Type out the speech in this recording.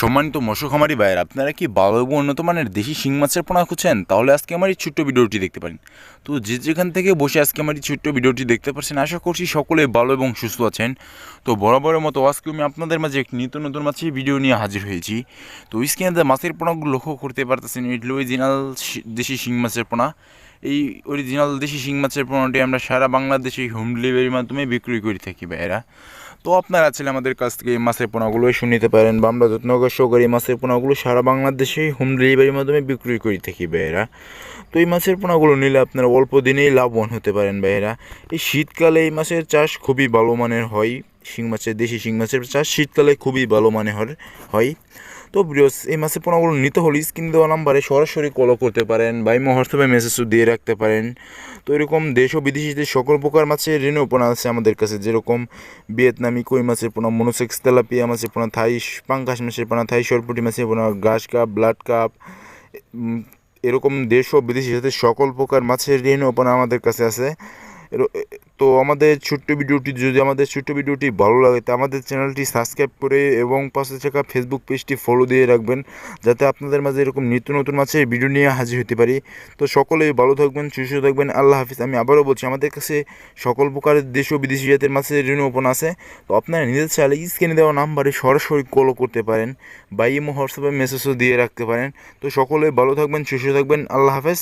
সম্মানিত মৎস্য খামারি ভাইয়ের, আপনারা কি ভালো এবং উন্নত মানের দেশি শিং মাছের পোনা খুঁজছেন? তাহলে আজকে আমার এই ছোট্ট ভিডিওটি দেখতে পারেন। তো যে যেখান থেকে বসে আজকে আমার এই ছোট্ট ভিডিওটি দেখতে পাচ্ছেন আশা করছি সকলে ভালো এবং সুস্থ আছেন। তো বরাবরের মতো আজকে আমি আপনাদের মাঝে একটি নিত্য নতুন মাছের ভিডিও নিয়ে হাজির হয়েছি। তো স্ক্রিনে মাছের পোনাগুলো লক্ষ্য করতে পারতেছেন অরিজিনাল দেশি শিং মাছের পোনা। এই অরিজিনাল দেশি শিং মাছের পোনাটি আমরা সারা বাংলাদেশে হোম ডেলিভারির মাধ্যমে বিক্রি করে থাকি, ভাইয়েরা। তো আপনারা চাইলে আমাদের কাছ থেকে এই মাছের পোনাগুলো শুনে নিতে পারেন বা আমরা যত্নগর সহকারে এই মাছের পোনাগুলো সারা বাংলাদেশে হোম ডেলিভারির মাধ্যমে বিক্রি করে থাকি, ভাইয়েরা। তো এই মাছের পোনাগুলো নিলে আপনারা অল্প দিনেই লাভবান হতে পারেন, ভাইয়েরা। এই শীতকালে এই মাছের চাষ খুবই ভালো মানের হয়। শিং মাছের, দেশি শিং মাছের চাষ শীতকালে খুবই ভালো মানের হয়। তো ব্রিয়স এই মাছের পোনাগুলো নিতে হলে স্ক্রিন দেওয়া নাম্বারে সরাসরি কলও করতে পারেন বা এই হোয়াটসঅ্যাপে মেসেজও দিয়ে রাখতে পারেন। তো এরকম দেশ ও বিদেশিতে সকল প্রকার মাছের ঋণও পোনা আছে আমাদের কাছে, যেরকম ভিয়েতনামি কই মাছের পোনা মনোসেক্স তেলাপিয়া মাছের পোনা থাই পাঙ্কাশ মাছের পোনা থাই সরপুটি মাছের পোনা গ্রাস কাপ ব্লাড কাপ এরকম দেশ ও বিদেশি সাথে সকল প্রকার মাছের ঋণও পোনা আমাদের কাছে আছে। তো আমাদের ছোট্ট ভিডিওটি, যদি আমাদের ছোট্ট ভিডিওটি ভালো লাগে, তো আমাদের চ্যানেলটি সাবস্ক্রাইব করে এবং পাশে থাকা ফেসবুক পেজটি ফলো দিয়ে রাখবেন, যাতে আপনাদের মাঝে এরকম নিত্য নতুন মাছের ভিডিও নিয়ে হাজির হতে পারি। তো সকলেই ভালো থাকবেন, সুস্থ থাকবেন, আল্লাহ হাফিজ। আমি আবারও বলছি, আমাদের কাছে সকল প্রকারের দেশ ও বিদেশি জাতের মাছের ঋণ ওপেন আছে। তো আপনারা নিজের চাইলে স্ক্রিনে দেওয়া নাম্বারে সরাসরি কলও করতে পারেন বা ইমো, হোয়াটসঅ্যাপে মেসেজও দিয়ে রাখতে পারেন। তো সকলে ভালো থাকবেন, সুস্থ থাকবেন, আল্লাহ হাফেজ।